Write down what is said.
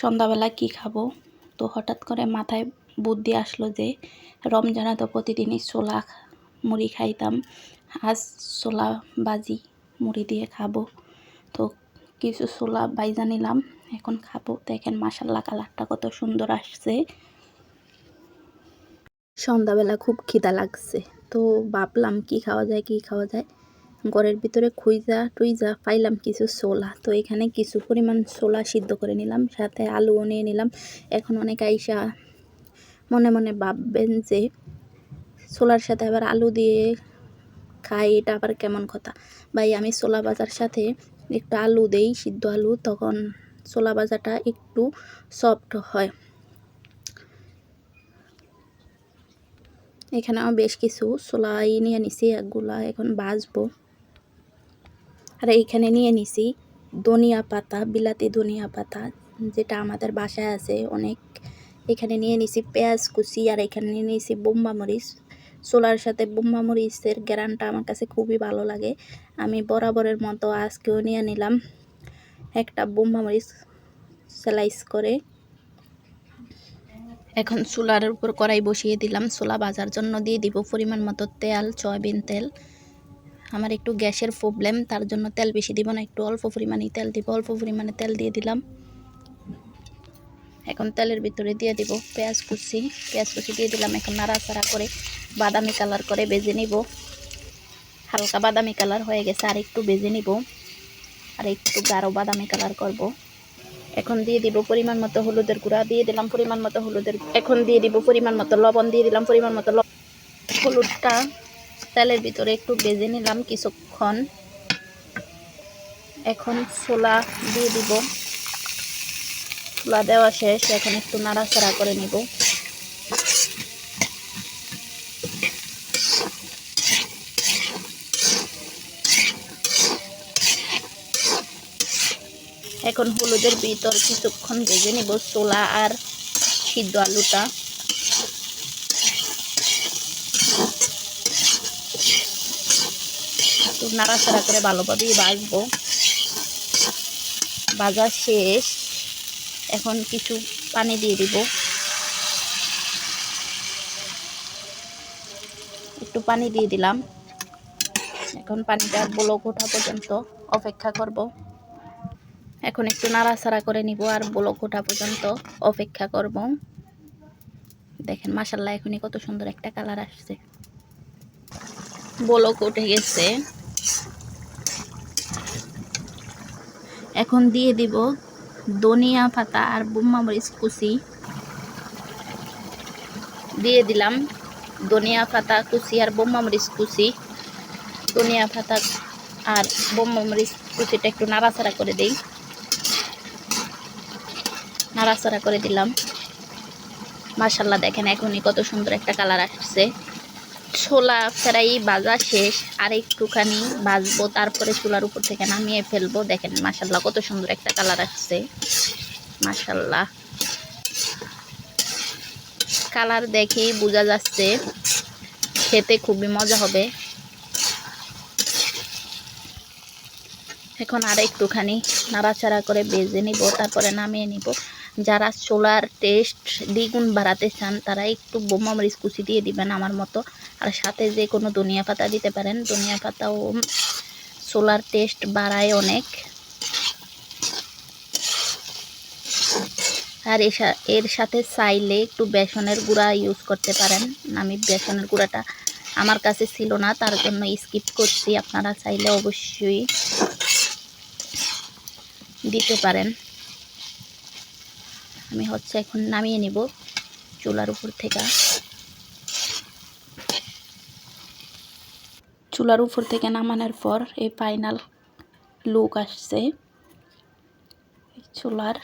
সন্ধ্যাবেলা কি খাব? তো হঠাৎ করে মাথায় বুদ্ধি আসলো যে রমজানে তো প্রতিদিনই ছোলা মুড়ি খাইতাম। আজ ছোলা বাজি মুড়ি দিয়ে খাব। তো কিছু ছোলা বাইজা নিলাম, এখন খাব। দেখেন মাসাল্লা কালারটা কত সুন্দর আসছে। সন্ধ্যাবেলা খুব খিদা লাগছে, তো ভাবলাম কি খাওয়া যায়, কি খাওয়া যায়। ঘরের ভিতরে খুইজা টুইজা পাইলাম কিছু ছোলা। তো এখানে কিছু পরিমাণ ছোলা সিদ্ধ করে নিলাম, সাথে আলুও নিয়ে নিলাম। এখন অনেক আইসা মনে মনে ভাববেন যে ছোলার সাথে আবার আলু দিয়ে খাই, এটা আবার কেমন কথা? ভাই, আমি ছোলা বাজার সাথে একটু আলু দেই, সিদ্ধ আলু, তখন ছোলা বাজাটা একটু সফট হয়। এখানে বেশ কিছু ছোলাই নিয়ে নিছি, একগুলা এখন বাজবো আর এইখানে নিয়ে নিছি। ধনিয়া পাতা, বিলাতি ধনিয়া পাতা, যেটা আমাদের বাসায় আছে অনেক। এখানে নিয়ে নিছি পেঁয়াজ কুচি আর এখানে নিয়ে নিয়েছি বোম্বা মরিচ। ছোলার সাথে বোম্বা মরিচের গ্যারানটা আমার কাছে খুবই ভালো লাগে। আমি বরাবরের মতো আজকেও নিয়ে নিলাম একটা বোম্বা মরিচ স্লাইস করে। এখন চুলার উপর কড়াই বসিয়ে দিলাম। ছোলা ভাজার জন্য দিয়ে দিব পরিমাণ মতো তেল, সয়াবিন তেল। আমার একটু গ্যাসের প্রবলেম তার জন্য তেল বেশি দিব না, একটু অল্প পরিমাণে তেল দিব, অল্প পরিমাণে তেল দিয়ে দিলাম। এখন তেলের ভিতরে দিয়ে দিব পেঁয়াজ কুচি পেঁয়াজ কুচি দিয়ে দিলাম, এখন নাড়াচাড়া করে বাদামি কালার করে বেজে নিব। হালকা বাদামি কালার হয়ে গেছে, আর একটু বেজে নিব, আর একটু গাঢ় বাদামি কালার করব। এখন দিয়ে দিব পরিমাণ মতো হলুদের গুঁড়া, দিয়ে দিলাম পরিমাণ মতো হলুদের, এখন দিয়ে দিব পরিমাণ মতো লবণ, দিয়ে দিলাম পরিমাণ মতো হলুদটা তেলের ভিতরে একটু বেজে নিলাম কিছুক্ষণ। এখন ছোলা দিয়ে দিব। ছোলা দেওয়া শেষ, এখন একটু নাড়াচাড়া করে নিব। এখন হলুদের ভিতর কিছুক্ষণ ভেজে নিব ছোলা আর সিদ্ধ আলুটা। একটু নাড়াচাড়া করে ভালোভাবেই বাজবো বাজার শেষ। এখন কিছু পানি দিয়ে দিব। একটু পানি দিয়ে দিলাম। এখন পানিটা বলক ওঠা পর্যন্ত অপেক্ষা করব। এখন একটু নাড়াচাড়া করে নিব আর বলক ওঠা পর্যন্ত অপেক্ষা করব। দেখেন মাসাল্লাহ এখনই কত সুন্দর একটা কালার আসছে। বলক উঠে গেছে। এখন দিয়ে দিব ধনিয়া পাতা আর বোম্মা মরিচ কুচি। দিয়ে দিলাম ধনিয়া পাতা, কুচি আর বোম্মা মরিচ কুচি। ধনিয়া পাতা আর বোম্মা মরিচ কুচিটা একটু নাড়াচাড়া করে দিই। নাড়াচাড়া করে দিলাম। মার্শাল্লাহ দেখেন এখনই কত সুন্দর একটা কালার আসছে। ছোলা ফ্রাই, ভাজা শেষ, আর একটুখানি ভাজবো, তারপরে চুলার উপর থেকে নামিয়ে ফেলব। দেখেন মাসাল্লাহ কত সুন্দর একটা কালার আসছে। মাসাল্লাহ কালার দেখেই বোঝা যাচ্ছে, খেতে খুবই মজা হবে। এখন আর একটুখানি নাড়াচাড়া করে বেজে নিব, তারপরে নামিয়ে নিব। যারা সোলার টেস্ট দ্বিগুণ বাড়াতে চান, তারা একটু বোমা মরিচ কুচি দিয়ে দিবেন আমার মতো। আর সাথে যে কোনো ধনিয়া পাতা দিতে পারেন। ধনিয়া পাতাও সোলার টেস্ট বাড়ায় অনেক। আর এর সাথে চাইলে একটু বেসনের গুঁড়া ইউজ করতে পারেন। আমি বেসনের গুঁড়াটা আমার কাছে ছিল না, তার জন্য স্কিপ করছি। আপনারা চাইলে অবশ্যই দিতে পারেন। আমি হচ্ছে এখন নামিয়ে নেব চুলার উপর থেকে। চুলার উপর থেকে নামানোর পর এই ফাইনাল লুক আসছে। চুলার